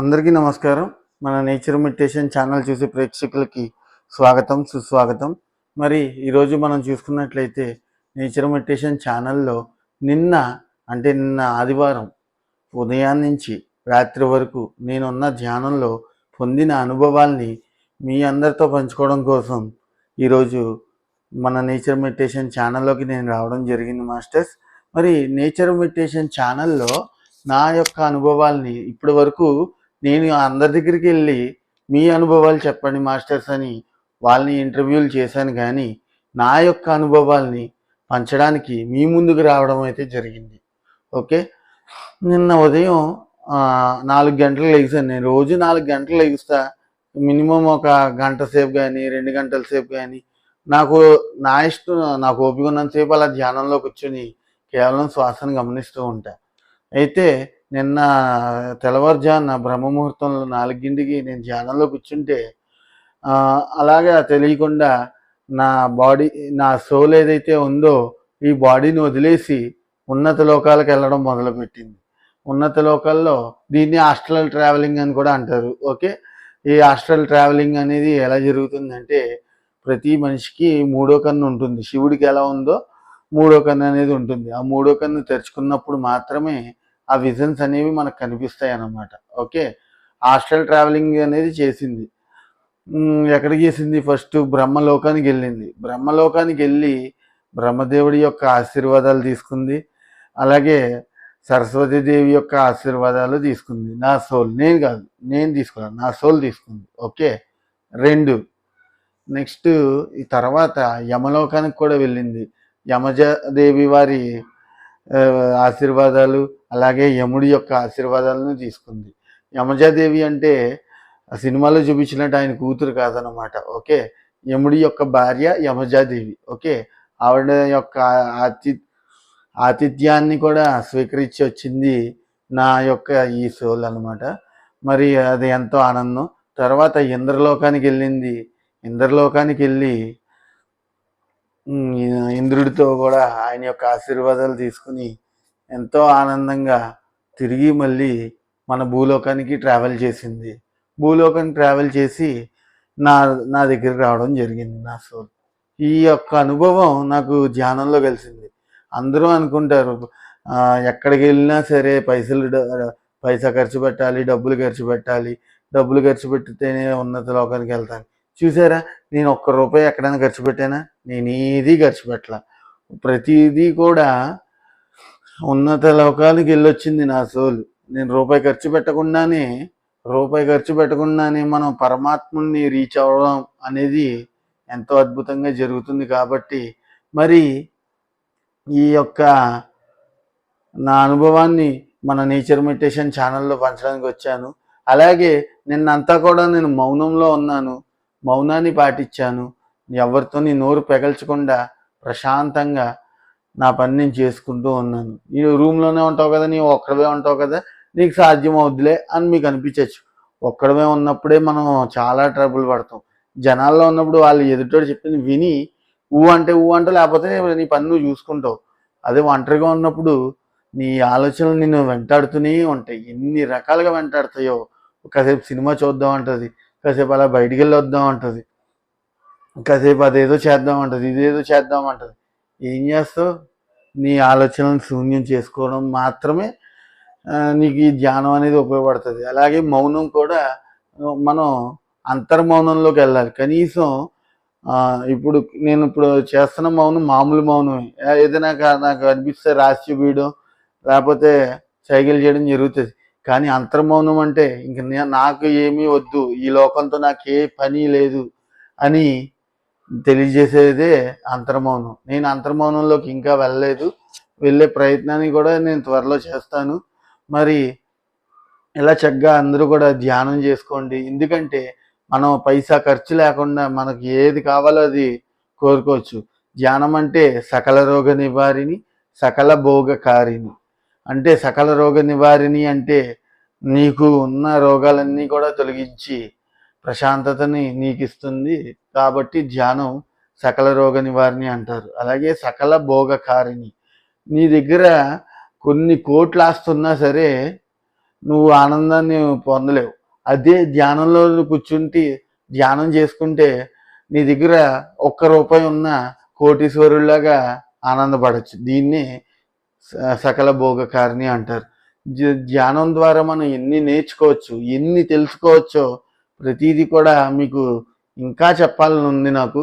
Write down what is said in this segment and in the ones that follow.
అందరికీ నమస్కారం. మన నేచర్ మెడిటేషన్ ఛానల్ చూసే ప్రేక్షకులకి స్వాగతం సుస్వాగతం. మరి ఈరోజు మనం చూసుకున్నట్లయితే నేచర్ మెడిటేషన్ ఛానల్లో నిన్న అంటే నిన్న ఆదివారం ఉదయం నుంచి రాత్రి వరకు నేనున్న ధ్యానంలో పొందిన అనుభవాల్ని మీ అందరితో పంచుకోవడం కోసం ఈరోజు మన నేచర్ మెడిటేషన్ ఛానల్లోకి నేను రావడం జరిగింది మాస్టర్స్. మరి నేచర్ మెడిటేషన్ ఛానల్లో నా యొక్క అనుభవాల్ని ఇప్పటి వరకు నేను అందరి దగ్గరికి వెళ్ళి మీ అనుభవాలు చెప్పండి మాస్టర్స్ అని వాళ్ళని ఇంటర్వ్యూలు చేశాను కానీ నా యొక్క అనుభవాల్ని పంచడానికి మీ ముందుకు రావడం అయితే జరిగింది. ఓకే? నిన్న ఉదయం నాలుగు గంటలు లెగిసాను నేను. రోజు నాలుగు గంటలు లెగుస్తా మినిమం ఒక గంట సేపు కానీ రెండు గంటల సేపు కానీ నాకు నా ఇష్టం నాకు ఓపిక ఉన్నంతసేపు అలా ధ్యానంలో కూర్చొని కేవలం శ్వాసను గమనిస్తూ ఉంటా. అయితే నిన్న తెల్లవారుజాన బ్రహ్మముహూర్తంలో నాలుగింటికి నేను ధ్యానంలో కూర్చుంటే అలాగే అలాగా తెలియకుండా నా బాడీ నా సోల్ ఏదైతే ఉందో ఈ బాడీని వదిలేసి ఉన్నత లోకాలకు వెళ్ళడం మొదలుపెట్టింది. ఉన్నత లోకాల్లో దీన్ని ఆస్ట్రల్ ట్రావెలింగ్ అని కూడా అంటారు. ఓకే? ఈ ఆస్ట్రల్ ట్రావెలింగ్ అనేది ఎలా జరుగుతుందంటే ప్రతి మనిషికి మూడో కన్ను ఉంటుంది. శివుడికి ఎలా ఉందో మూడో కన్ను అనేది ఉంటుంది. ఆ మూడో కన్ను తెరుచుకున్నప్పుడు మాత్రమే ఆ విజన్స్ అనేవి మనకు కనిపిస్తాయి అన్నమాట. ఓకే హాస్టల్ ట్రావెలింగ్ అనేది చేసింది. ఎక్కడికి చేసింది? ఫస్ట్ బ్రహ్మలోకానికి వెళ్ళింది. బ్రహ్మలోకానికి వెళ్ళి బ్రహ్మదేవుడి యొక్క ఆశీర్వాదాలు తీసుకుంది. అలాగే సరస్వతీదేవి యొక్క ఆశీర్వాదాలు తీసుకుంది. నా సోల్ నేను కాదు నేను తీసుకున్నాను. నా సోల్ తీసుకుంది. ఓకే రెండు. నెక్స్ట్ ఈ తర్వాత యమలోకానికి కూడా వెళ్ళింది. యమజదేవి వారి ఆశీర్వాదాలు అలాగే యముడి యొక్క ఆశీర్వాదాలను తీసుకుంది. యమజాదేవి అంటే సినిమాలో చూపించినట్టు ఆయన కూతురు కాదనమాట ఓకే? యముడి యొక్క భార్య యమజాదేవి ఓకే? ఆవిడ యొక్క ఆతి ఆతిథ్యాన్ని కూడా స్వీకరించి వచ్చింది నా యొక్క ఈ సోల్ అనమాట మరి అది ఎంతో ఆనందం. తర్వాత ఇంద్రలోకానికి వెళ్ళింది. ఇంద్రలోకానికి వెళ్ళి ఇంద్రుడితో కూడా ఆయన యొక్క ఆశీర్వాదాలు తీసుకుని ఎంతో ఆనందంగా తిరిగి మళ్ళీ మన భూలోకానికి ట్రావెల్ చేసింది. భూలోకానికి ట్రావెల్ చేసి నా నా దగ్గరికి రావడం జరిగింది నా సోల్ ఈ యొక్క అనుభవం నాకు ధ్యానంలో కలిసింది. అందరూ అనుకుంటారు ఎక్కడికి వెళ్ళినా సరే పైసలు పైసా ఖర్చు పెట్టాలి డబ్బులు ఖర్చు పెట్టాలి డబ్బులు ఖర్చు పెట్టితేనే ఉన్నత లోకానికి వెళ్తాను. చూసారా? నేను ఒక్క రూపాయి ఎక్కడైనా ఖర్చు పెట్టానా? నేను ఏది ఖర్చు పెట్టలా. ప్రతిదీ కూడా ఉన్నత లోకానికి వెళ్ళొచ్చింది నా సోల్. నేను రూపాయి ఖర్చు పెట్టకుండానే రూపాయి ఖర్చు పెట్టకుండానే మనం పరమాత్ముని రీచ్ అవ్వడం అనేది ఎంతో అద్భుతంగా జరుగుతుంది కాబట్టి మరి ఈ యొక్క నా అనుభవాన్ని మన నేచర్ మెడిటేషన్ ఛానల్లో పంచడానికి వచ్చాను. అలాగే నిన్నంతా కూడా నేను మౌనంలో ఉన్నాను. మౌనాన్ని పాటించాను. ఎవరితోని నోరు పెగల్చకుండా ప్రశాంతంగా నా పని నేను చేసుకుంటూ ఉన్నాను. ఈ రూమ్లోనే ఉంటావు కదా నీవు ఒక్కడవే ఉంటావు కదా నీకు సాధ్యం అవుద్దిలే అని మీకు అనిపించవచ్చు ఒక్కడమే ఉన్నప్పుడే మనం చాలా ట్రబుల్ పడతాం. జనాల్లో ఉన్నప్పుడు వాళ్ళు ఎదుటోడు చెప్పింది విని ఊ అంటే ఊ అంటే లేకపోతే నీ పని నువ్వు చూసుకుంటావు. అదే ఒంటరిగా ఉన్నప్పుడు నీ ఆలోచనలు నిన్ను వెంటాడుతూనే ఉంటాయి. ఎన్ని రకాలుగా వెంటాడుతాయో. ఒకసేపు సినిమా చూద్దాం అంటది. కాసేపు అలా బయటికి వెళ్ళి వద్దాం కాసేపు అదేదో చేద్దాం అంటుంది ఇదేదో చేద్దాం అంటుంది. ఏం చేస్తావు? నీ ఆలోచనలను శూన్యం చేసుకోవడం మాత్రమే నీకు ఈ ధ్యానం అనేది ఉపయోగపడుతుంది. అలాగే మౌనం కూడా మనం అంతర్మౌనంలోకి వెళ్ళాలి. కనీసం ఇప్పుడు నేను ఇప్పుడు చేస్తున్న మౌనం మామూలు మౌనమే. ఏదైనా నాకు అనిపిస్తే రాసి చూపించడం లేకపోతే సైకిల్ చేయడం జరుగుతుంది. కానీ అంతర్మౌనం అంటే ఇంక నాకు ఏమీ వద్దు ఈ లోకంతో నాకు ఏ పని లేదు అని తెలియజేసేదే అంతర్మౌనం. నేను అంతర్మౌనంలోకి ఇంకా వెళ్ళలేదు. వెళ్ళే ప్రయత్నాన్ని కూడా నేను త్వరలో చేస్తాను. మరి ఇలా చక్కగా అందరూ కూడా ధ్యానం చేసుకోండి. ఎందుకంటే మనం పైసా ఖర్చు లేకుండా మనకి ఏది కావాలో అది కోరుకోవచ్చు. ధ్యానం అంటే సకల రోగ నివారిణి సకల భోగకారిణి. అంటే సకల రోగ నివారిణి అంటే నీకు ఉన్న రోగాలన్నీ కూడా తొలగించి ప్రశాంతతని నీకు ఇస్తుంది కాబట్టి ధ్యానం సకల రోగ నివారిణి అంటారు. అలాగే సకల భోగకారిణి. నీ దగ్గర కొన్ని కోట్లు ఆస్తున్నా సరే నువ్వు ఆనందాన్ని పొందలేవు. అదే ధ్యానంలో కూర్చుంటే ధ్యానం చేసుకుంటే నీ దగ్గర ఒక్క రూపాయి ఉన్న కోటీశ్వరులాగా ఆనందపడచ్చు. దీన్ని సకల భోగకారిణి అంటారు. ధ్యానం ద్వారా మనం ఎన్ని నేర్చుకోవచ్చు ఎన్ని తెలుసుకోవచ్చో ప్రతిదీ కూడా మీకు ఇంకా చెప్పాలని ఉంది నాకు.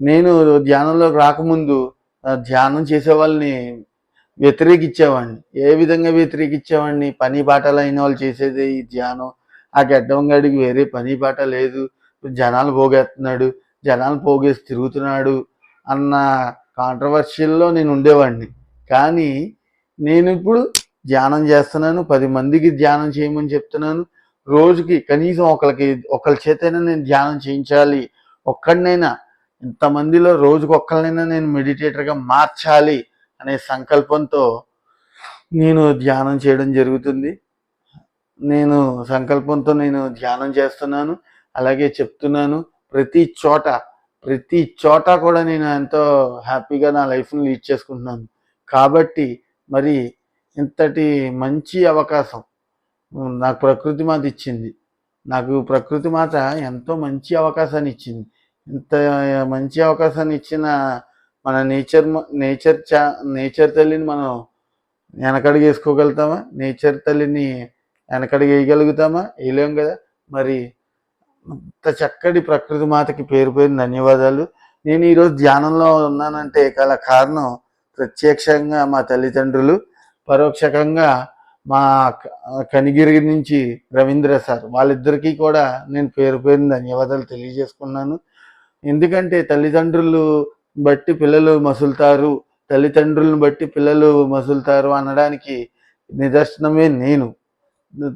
నేను ధ్యానంలోకి రాకముందు ధ్యానం చేసే వాళ్ళని వ్యతిరేకించేవాడిని ఏ విధంగా వ్యతిరేకించేవాడిని పని బాటలు అయిన వాళ్ళు చేసేది ఈ ధ్యానం. ఆ గడ్డంగాడికి వేరే పని బాట లేదు. జనాలు పోగేస్తున్నాడు జనాలు పోగేసి తిరుగుతున్నాడు అన్న కాంట్రవర్షియల్లో నేను ఉండేవాడిని. కానీ నేను ఇప్పుడు ధ్యానం చేస్తున్నాను పది మందికి ధ్యానం చేయమని చెప్తున్నాను. రోజుకి కనీసం ఒకరికి ఒకరి చేతైనా నేను ధ్యానం చేయించాలి. ఒక్కడినైనా ఇంతమందిలో రోజుకి ఒక్కరినైనా నేను మెడిటేటర్గా మార్చాలి అనే సంకల్పంతో నేను ధ్యానం చేయడం జరుగుతుంది. నేను సంకల్పంతో నేను ధ్యానం చేస్తున్నాను. అలాగే చెప్తున్నాను ప్రతి చోట ప్రతి చోట కూడా నేను ఎంతో హ్యాపీగా నా లైఫ్ని లీడ్ చేసుకుంటున్నాను. కాబట్టి మరి ఇంతటి మంచి అవకాశం నాకు ప్రకృతి మాత ఇచ్చింది. నాకు ప్రకృతి మాత ఎంతో మంచి అవకాశాన్ని ఇచ్చింది. ఇంత మంచి అవకాశాన్ని ఇచ్చిన మన నేచర్ నేచర్ చా నేచర్ తల్లిని మనం వెనకడిగేసుకోగలుగుతామా నేచర్ తల్లిని వెనకడిగేయగలుగుతామా వేయలేం కదా? మరి ఇంత చక్కటి ప్రకృతి మాతకి పేరు పేరు ధన్యవాదాలు. నేను ఈరోజు ధ్యానంలో ఉన్నానంటే గల కారణం ప్రత్యక్షంగా మా తల్లిదండ్రులు పరోక్షకంగా మా కనిగిరి నుంచి రవీంద్ర సార్ వాళ్ళిద్దరికీ కూడా నేను పేరు పేరు ధన్యవాదాలు తెలియజేసుకున్నాను. ఎందుకంటే తల్లిదండ్రులు బట్టి పిల్లలు మసులుతారు తల్లిదండ్రులను బట్టి పిల్లలు మసులుతారు అనడానికి నిదర్శనమే నేను.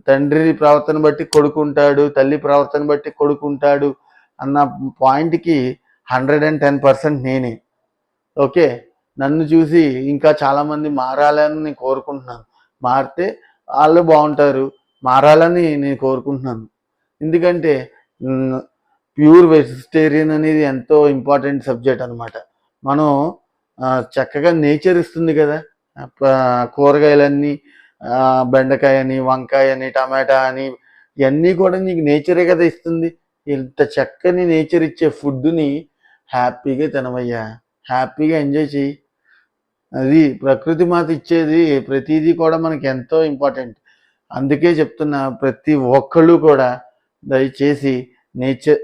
తండ్రి ప్రవర్తన బట్టి కొడుకుంటాడు తల్లి ప్రవర్తన బట్టి కొడుకుంటాడు అన్న పాయింట్కి హండ్రెడ్ అండ్ టెన్ పర్సెంట్ నేనే. ఓకే? నన్ను చూసి ఇంకా చాలామంది మారాలని నేను కోరుకుంటున్నాను. మారితే వాళ్ళు బాగుంటారు. మారాలని నేను కోరుకుంటున్నాను. ఎందుకంటే ప్యూర్ వెజిటేరియన్ అనేది ఎంతో ఇంపార్టెంట్ సబ్జెక్ట్ అనమాట మనం చక్కగా నేచర్ ఇస్తుంది కదా. కూరగాయలన్నీ బెండకాయ అని వంకాయ అని టమాటా అని ఇవన్నీ కూడా నీకు నేచరే కదా ఇస్తుంది. ఇంత చక్కని నేచర్ ఇచ్చే ఫుడ్ని హ్యాపీగా తినవయ్యా. హ్యాపీగా ఎంజాయ్ చేయి అది ప్రకృతి మాత ఇచ్చేది ప్రతిదీ కూడా మనకి ఎంతో ఇంపార్టెంట్. అందుకే చెప్తున్నా ప్రతి ఒక్కళ్ళు కూడా దయచేసి నేచర్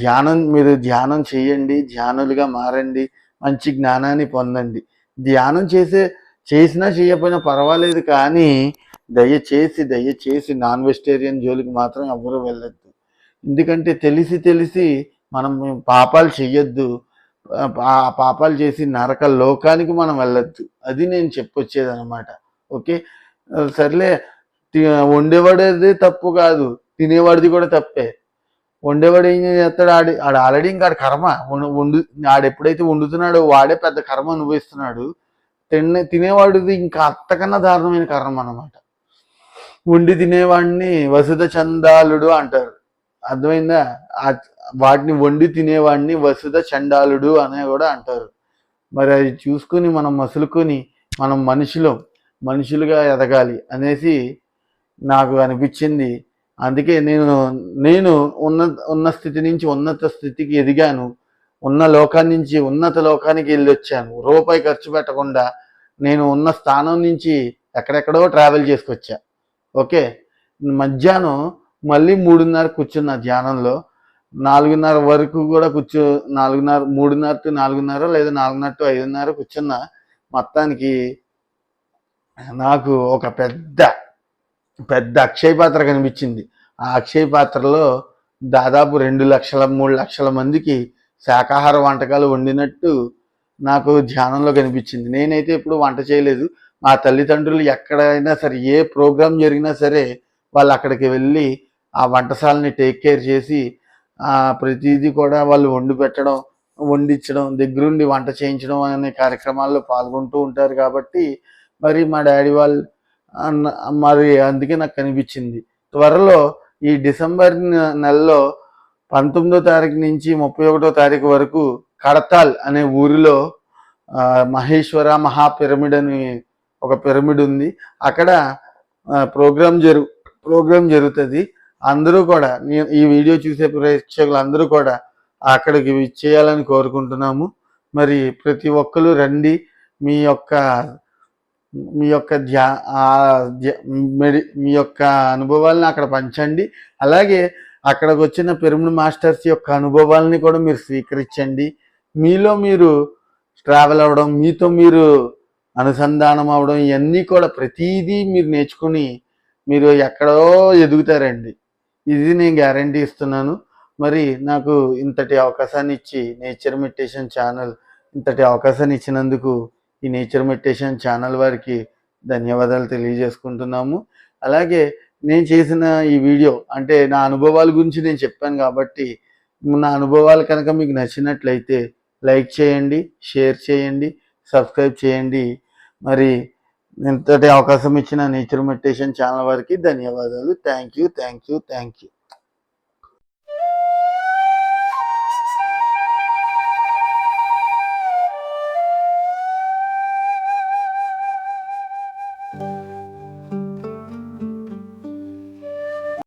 ధ్యానం మీరు ధ్యానం చేయండి ధ్యానులుగా మారండి మంచి జ్ఞానాన్ని పొందండి. ధ్యానం చేసే చేసినా చేయకపోయినా పర్వాలేదు కానీ దయచేసి దయచేసి నాన్ వెజిటేరియన్ జోలికి మాత్రం ఎవరు వెళ్ళొద్దు. ఎందుకంటే తెలిసి తెలిసి మనం పాపాలు చేయొద్దు ఆ పాపాలు చేసి నరక లోకానికి మనం వెళ్ళొద్దు. అది నేను చెప్పొచ్చేది అనమాట ఓకే సర్లే. తి- వండేవాడేది తప్పు కాదు. తినేవాడిది కూడా తప్పే. వండేవాడు ఏం చేస్తాడు? ఆడి ఆడు ఆల్రెడీ ఇంకా కర్మ. వండు- వండు ఆడు ఎప్పుడైతే వండుతున్నాడో వాడే పెద్ద కర్మ అనుభవిస్తున్నాడు. తినే తినేవాడిది ఇంకా అంతకన్నా దారుణమైన కర్మ అనమాట వండి తినేవాడిని వసుధ చందాలుడు అంటారు. అర్థమైందా? వాటిని వండి తినేవాడిని వసుధ చండాలుడు అనే కూడా అంటారు. మరి అది చూసుకుని మనం మసులుకొని మనం మనుషులు మనుషులుగా ఎదగాలి అనేసి నాకు అనిపించింది. అందుకే నేను నేను ఉన్న ఉన్న స్థితి నుంచి ఉన్నత స్థితికి ఎదిగాను. ఉన్న లోకాన్ని నుంచి ఉన్నత లోకానికి వెళ్ళి వచ్చాను. రూపాయి ఖర్చు పెట్టకుండా నేను ఉన్న స్థానం నుంచి ఎక్కడెక్కడో ట్రావెల్ చేసుకొచ్చా. ఓకే? మధ్యాహ్నం మళ్ళీ మూడున్నర కూర్చున్న ధ్యానంలో. నాలుగున్నర వరకు కూడా కూర్చో నాలుగున్నర మూడున్నర టు నాలుగున్నర లేదా నాలుగున్నర టు ఐదున్నర కూర్చున్న మొత్తానికి నాకు ఒక పెద్ద పెద్ద అక్షయ పాత్ర కనిపించింది. ఆ అక్షయ పాత్రలో దాదాపు రెండు లక్షల మూడు లక్షల మందికి శాకాహార వంటకాలు వండినట్టు నాకు ధ్యానంలో కనిపించింది. నేనైతే ఇప్పుడు వంట చేయలేదు. మా తల్లిదండ్రులు ఎక్కడైనా సరే ఏ ప్రోగ్రాం జరిగినా సరే వాళ్ళు అక్కడికి వెళ్ళి ఆ వంటశాలని టేక్ కేర్ చేసి ప్రతిదీ కూడా వాళ్ళు వండి పెట్టడం వండించడం దగ్గరుండి వంట చేయించడం అనే కార్యక్రమాల్లో పాల్గొంటూ ఉంటారు కాబట్టి మరి మా డాడీ వాళ్ళు మరి అందుకే నాకు కనిపించింది. త్వరలో ఈ డిసెంబర్ నెలలో పంతొమ్మిదో తారీఖు నుంచి ముప్పై ఒకటో తారీఖు వరకు కడతాల్ అనే ఊరిలో మహేశ్వర మహా పిరమిడ్ అని ఒక పిరమిడ్ ఉంది. అక్కడ ప్రోగ్రామ్ జరు ప్రోగ్రామ్ జరుగుతుంది. అందరూ కూడా ఈ వీడియో చూసే ప్రేక్షకులు అందరూ కూడా అక్కడికి చేయాలని కోరుకుంటున్నాము. మరి ప్రతి ఒక్కరు రండి మీ యొక్క మీ యొక్క ధ్యా మెడి మీ యొక్క అనుభవాలను అక్కడ పంచండి. అలాగే అక్కడికి వచ్చిన పిరమిడ్ మాస్టర్స్ యొక్క అనుభవాలని కూడా మీరు స్వీకరించండి. మీలో మీరు ట్రావెల్ అవ్వడం మీతో మీరు అనుసంధానం అవడం ఇవన్నీ కూడా ప్రతిదీ మీరు నేర్చుకుని మీరు ఎక్కడో ఎదుగుతారండి. ఇది నేను గ్యారంటీ ఇస్తున్నాను. మరి నాకు ఇంతటి అవకాశాన్ని ఇచ్చి నేచర్ మెడిటేషన్ ఛానల్ ఇంతటి అవకాశాన్ని ఇచ్చినందుకు ఈ నేచర్ మెడిటేషన్ ఛానల్ వారికి ధన్యవాదాలు తెలియజేసుకుంటున్నాము. అలాగే నేను చేసిన ఈ వీడియో అంటే నా అనుభవాల గురించి నేను చెప్పాను కాబట్టి నా అనుభవాలు కనుక మీకు నచ్చినట్లయితే లైక్ చేయండి షేర్ చేయండి సబ్స్క్రైబ్ చేయండి. మరి ఇంతటి అవకాశం ఇచ్చిన నేచర్ మెడిటేషన్ ఛానల్ వారికి ధన్యవాదాలు. Thank you thank you thank you.